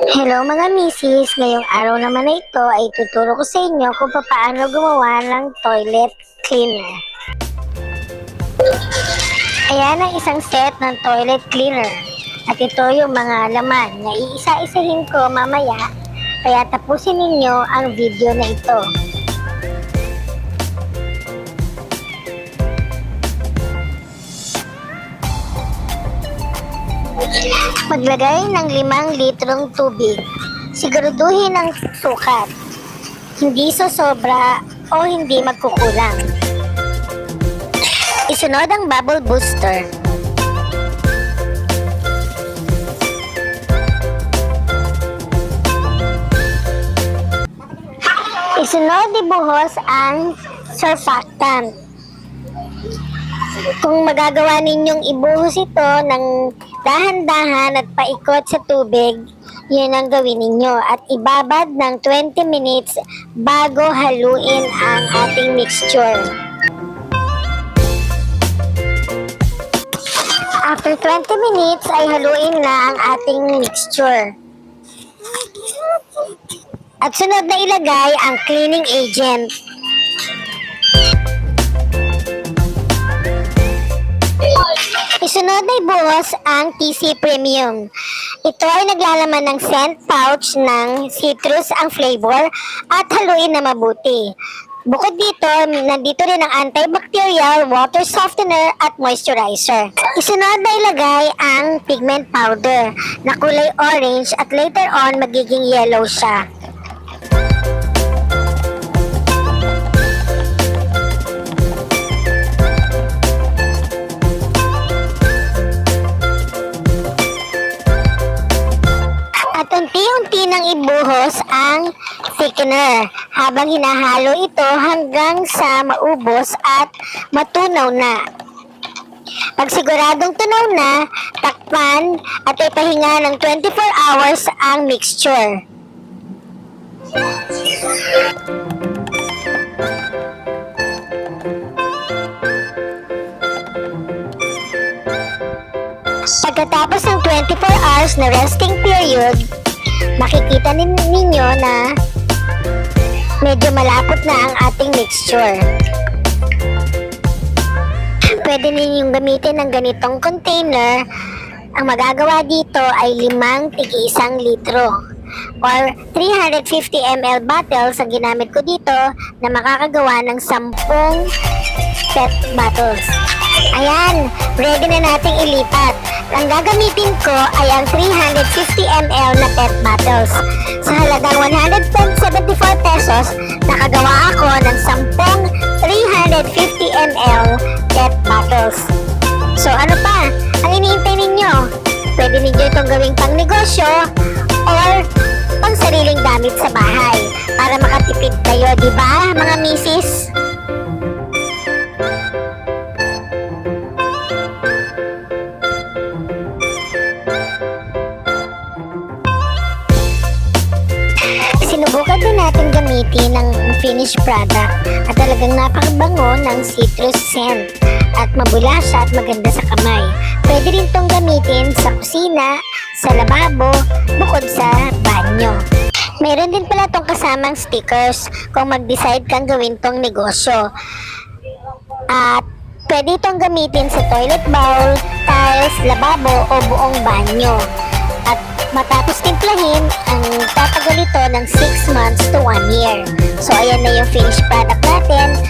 Hello mga misis, ngayong araw naman na ito ay tuturo ko sa inyo kung paano gumawa ng toilet cleaner. Ayan ang isang set ng toilet cleaner. At ito yung mga laman na iisa-isahin ko mamaya. Kaya tapusin ninyo ang video na ito. Maglagay ng limang litrong tubig. Siguraduhin ang sukat. Hindi sosobra o hindi magkukulang. Isunod ang bubble booster. Isunod ibuhos ang surfactant. Kung magagawa ninyong ibuhos ito ng dahan-dahan at paikot sa tubig, yun ang gawin ninyo. At ibabad ng 20 minutes bago haluin ang ating mixture. After 20 minutes ay haluin na ang ating mixture. At sunod na ilagay ang cleaning agent. Na ibuhos ang TC Premium. Ito ay naglalaman ng scent pouch ng citrus ang flavor at haluin na mabuti. Bukod dito, nandito rin ang antibacterial, water softener at moisturizer. Isunod na ilagay ang pigment powder na kulay orange at later on magiging yellow siya. Ibuhos ang thickener habang hinahalo ito hanggang sa maubos at matunaw na. Pag siguradong tunaw na, takpan at ipahinga ng 24 hours ang mixture. Pagkatapos ng 24 hours na resting period, makikita nin ninyo na medyo malapot na ang ating mixture. Pwede ninyong gamitin ng ganitong container. Ang magagawa dito ay limang tigi isang litro or 350 ml bottles ang ginamit ko dito na makakagawa ng 10 pet bottles. Ayan, ready na nating ilipat. Ang gagamitin ko ay ang 350 ml na pet bottles. Sa halagang 174 pesos, nakagawa ako ng 10 350 ml pet bottles. So ano pa? Ang iniintay ninyo? Pwede ninyo itong gawing pang negosyo or pang sariling gamit sa bahay para makatipid kayo, di ba, gamitin ng finished product at talagang napakabango ng citrus scent at mabula siya at maganda sa kamay. Pwede rin tong gamitin sa kusina, sa lababo, bukod sa banyo. Meron din pala tong kasamang stickers kung mag-decide kang gawin tong negosyo. At pwede itong gamitin sa toilet bowl, tiles, lababo o buong banyo. At matapos timplahin, ang tatagal ito ng 6 months to 1 year. So ayan na yung finished product natin.